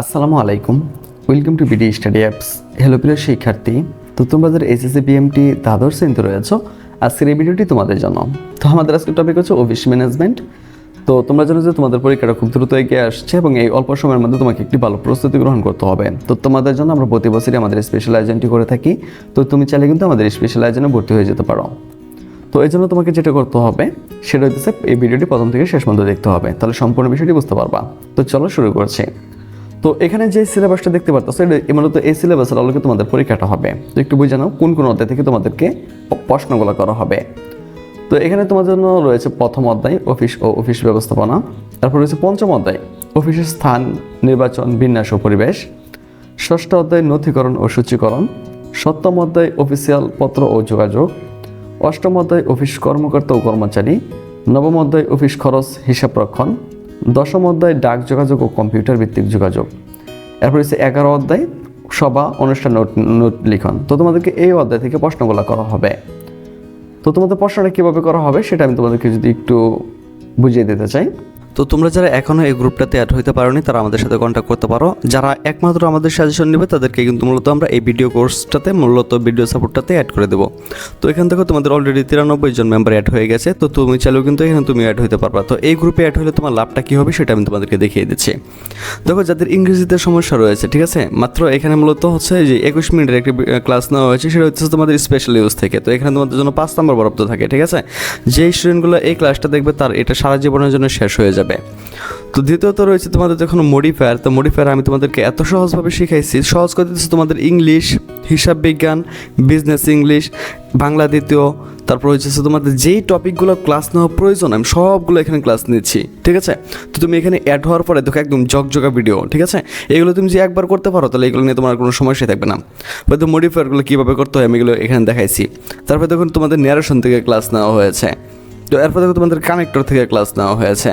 আসসালামু আলাইকুম। Welcome to BD study apps hello প্রিয় শিক্ষার্থী। তো তোমরা যারা এসএসসি বিএমটি দ্বাদশ শ্রেণীতে রয়েছো, আজকের এই ভিডিওটি তোমাদের জন্য। তো আমাদের আজকের টপিক হচ্ছে অফিস ম্যানেজমেন্ট তো তোমরা জানো যে তোমাদের পরীক্ষাটা খুব দ্রুত এগিয়ে আসছে এবং এই অল্প সময়ের মধ্যে তোমাকে একটি ভালো প্রস্তুতি গ্রহণ করতে হবে। তো তোমাদের জন্য আমরা প্রতি বছরই আমাদের স্পেশাল এজেন্টটি করে থাকি। তো তুমি চাইলে কিন্তু আমাদের স্পেশাল এজেন্টে ভর্তি হয়ে যেতে পারো। তো এই জন্য তোমাকে যেটা করতে হবে, সেটা হচ্ছে এই ভিডিওটি প্রথম থেকে শেষ পর্যন্ত দেখতে হবে। তাহলে সম্পূর্ণ বিষয়টি বুঝতে পারবা। তো চলো শুরু করছি। তো এখানে যে সিলেবাসটা দেখতে পারতো এটা মূলত এই সিলেবাসের আলোকে তোমাদের পরীক্ষাটা হবে। তো একটু বুঝে নাও কোন কোন অধ্যায় থেকে তোমাদেরকে প্রশ্নগুলো করা হবে। তো এখানে তোমার জন্য রয়েছে প্রথম অধ্যায়, অফিস ও অফিস ব্যবস্থাপনা। তারপর রয়েছে পঞ্চম অধ্যায়, অফিসের স্থান, নির্বাচন, বিন্যাস ও পরিবেশ। ষষ্ঠ অধ্যায়, নথিকরণ ও সূচীকরণ। সপ্তম অধ্যায় অফিসিয়াল পত্র ও যোগাযোগ। অষ্টম অধ্যায়, অফিস কর্মকর্তা ও কর্মচারী। নবম অধ্যায়, অফিস খরচ, হিসাব রক্ষণ। দশম অধ্যায় ডাক যোগাযোগ ও কম্পিউটার ভিত্তিক যোগাযোগ। এরপর হচ্ছে এগারো অধ্যায়, সভা, অনুষ্ঠান নোট নোট লিখন। তো তোমাদেরকে এই অধ্যায় থেকে প্রশ্নগুলো করা হবে। তো তোমাদের প্রশ্নটা কীভাবে করা হবে সেটা আমি তোমাদেরকে যদি একটু বুঝিয়ে দিতে চাই। তো তোমরা যারা এখনও এই গ্রুপটাতে অ্যাড হতে পারোনি, তারা আমাদের সাথে কন্ট্যাক্ট করতে পারো। যারা একমাত্র আমাদের সাজেশন নেবে, তাদেরকে কিন্তু মূলত আমরা এই ভিডিও কোর্সটাতে মূলত ভিডিও সাপোর্টটাতে অ্যাড করে দেবো। তো এখান থেকে তোমাদের অলরেডি তিরানব্বই জন মেম্বার অ্যাড হয়ে গেছে, তো তুমি চাইলেও কিন্তু এখানে তুমি অ্যাড হতে পারবা। তো এই গ্রুপে অ্যাড হলে তোমার লাভটা কী হবে, সেটা আমি তোমাদেরকে দেখিয়ে দিচ্ছি। দেখো, যাদের ইংরেজিতে সমস্যা রয়েছে, ঠিক আছে? মাত্র এখানে মূলত হচ্ছে যে একুশ মিনিটের একটি ক্লাস নেওয়া হয়েছে, সেটা হচ্ছে তোমাদের স্পেশাল ইউজ থেকে। তো এখানে তোমাদের জন্য পাঁচ নম্বর বরাদ্দ থাকে, ঠিক আছে? যেই স্টুডেন্টগুলো এই ক্লাসটা দেখবে, তার এটা সারা জীবনের জন্য শেষ হয়ে যাবে। তো দ্বিতীয়ত রয়েছে তোমাদের যখন মডিফায়ার, তো মডিফায়ার আমি তোমাদেরকে এত সহজভাবে শিখাইছি। সহজ করে দিচ্ছি তোমাদের ইংলিশ, হিসাব বিজ্ঞান বিজনেস ইংলিশ, বাংলা দ্বিতীয়, তারপর হচ্ছে তোমাদের যেই টপিকগুলো ক্লাস নেওয়া প্রয়োজন, আমি সবগুলো এখানে ক্লাস নিচ্ছি, ঠিক আছে? তো তুমি এখানে অ্যাড হওয়ার পরে দেখো একদম জগজগা ভিডিও ঠিক আছে? এগুলো তুমি যে একবার করতে পারো, তাহলে এগুলো নিয়ে তোমার কোনো সমস্যা থাকবে না। হয়তো মডিফায়ারগুলো কীভাবে করতে হয় আমি এগুলো এখানে দেখাইছি। তারপরে দেখুন তোমাদের ন্যারেশন থেকে ক্লাস নেওয়া হয়েছে। তো এরপর দেখো তোমাদের কানেক্টর থেকে ক্লাস নেওয়া হয়েছে।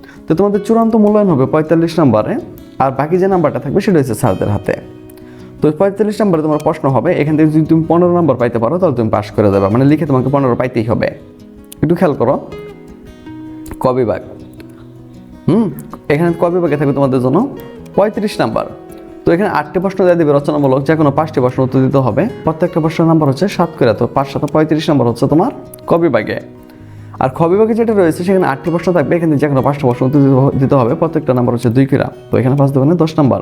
তো তোমাদের চূড়ান্ত মূল্যায়ন হবে পঁয়তাল্লিশ নাম্বারে, আর বাকি যে নাম্বারটা থাকবে সেটা হচ্ছে স্যারদের হাতে। তো পঁয়তাল্লিশ নাম্বারে তোমার প্রশ্ন হবে, এখান থেকে যদি তুমি পনেরো নাম্বার পাইতে পারো, তাহলে তুমি পাস করে দেবে। মানে লিখে তোমাকে পনেরো পাইতেই হবে। একটু খেয়াল করো। ক বিভাগ? হুম, এখানে ক বিভাগে থাকবে তোমাদের জন্য পঁয়ত্রিশ নাম্বার। তো এখানে আটটি প্রশ্ন দিয়ে দেবে রচনামূলক, যে কোনো পাঁচটি প্রশ্ন উত্তর দিতে হবে। প্রত্যেকটা প্রশ্নের নাম্বার হচ্ছে সাত করে, তো পাঁচ সাত পঁয়ত্রিশ নাম্বার হচ্ছে তোমার ক বিভাগে। আর খ বিভাগে যেটা রয়েছে, সেখানে আটটি প্রশ্ন থাকবে। এখানে যে কোনো পাঁচটা প্রশ্ন উত্তর দিতে- হবে। প্রত্যেকটা নাম্বার হচ্ছে দুই কিরা তো এখানে পাঁচ দোকানে দশ নাম্বার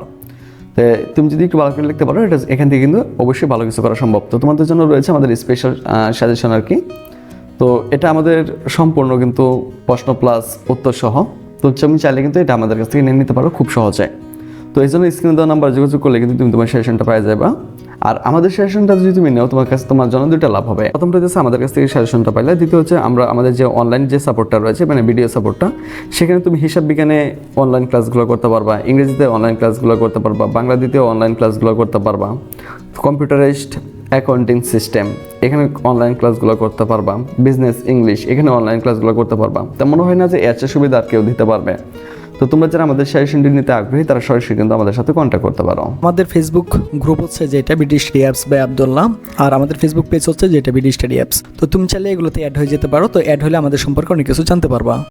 তো তুমি যদি একটু ভালো করে লিখতে পারো, এটা এখান থেকে কিন্তু অবশ্যই ভালো কিছু করা সম্ভব। তো তোমাদের জন্য রয়েছে আমাদের স্পেশাল সাজেশন আর কি। তো এটা আমাদের সম্পূর্ণ কিন্তু প্রশ্ন প্লাস উত্তর সহ। তো তুমি চাইলে কিন্তু এটা আমাদের কাছ থেকে নিয়ে নিতে পারো খুব সহজে। তো এই জন্য স্ক্রিনে দেওয়া নাম্বার যোগাযোগ করলে কিন্তু তুমি তোমার সেশনটা পাই যাবে। আর আমাদের সেশনটা যদি তুমি নাও, তোমার কাছে তোমার জন্য দুটো লাভ হবে। প্রথমটা হচ্ছে আমাদের কাছ থেকে সাজেশনটা পাইলে, দ্বিতীয় হচ্ছে আমরা আমাদের যে অনলাইন যে সাপোর্টটা রয়েছে মানে ভিডিও সাপোর্টটা সেখানে তুমি হিসাব বিজ্ঞানে অনলাইন ক্লাসগুলো করতে পারবা, ইংরেজিতে অনলাইন ক্লাসগুলো করতে পারবা বাংলা দ্বিতীয় অনলাইন ক্লাসগুলো করতে পারবা কম্পিউটারাইজড অ্যাকাউন্টিং সিস্টেম এখানে অনলাইন ক্লাসগুলো করতে পারবা বিজনেস ইংলিশ এখানে অনলাইন ক্লাসগুলো করতে পারবা। তা মনে হয় না যে এর সুবিধা আর কেউ দিতে পারবে। তো তোমরা যারা আমাদের সাজেশনটি নিতে আগ্রহী, তারা সরাসরি কিন্তু আমাদের সাথে কন্ট্যাক্ট করতে পারো। আমাদের ফেসবুক গ্রুপ হচ্ছে যেটা BD study apps by Abdullah আর আমাদের ফেসবুক পেজ হচ্ছে যেটা বিডি স্টাডি অ্যাপস তো তুমি চাইলে এগুলোতে অ্যাড হয়ে যেতে পারো, তো অ্যাড হলে আমাদের সম্পর্কে অনেক কিছু জানতে পারবা।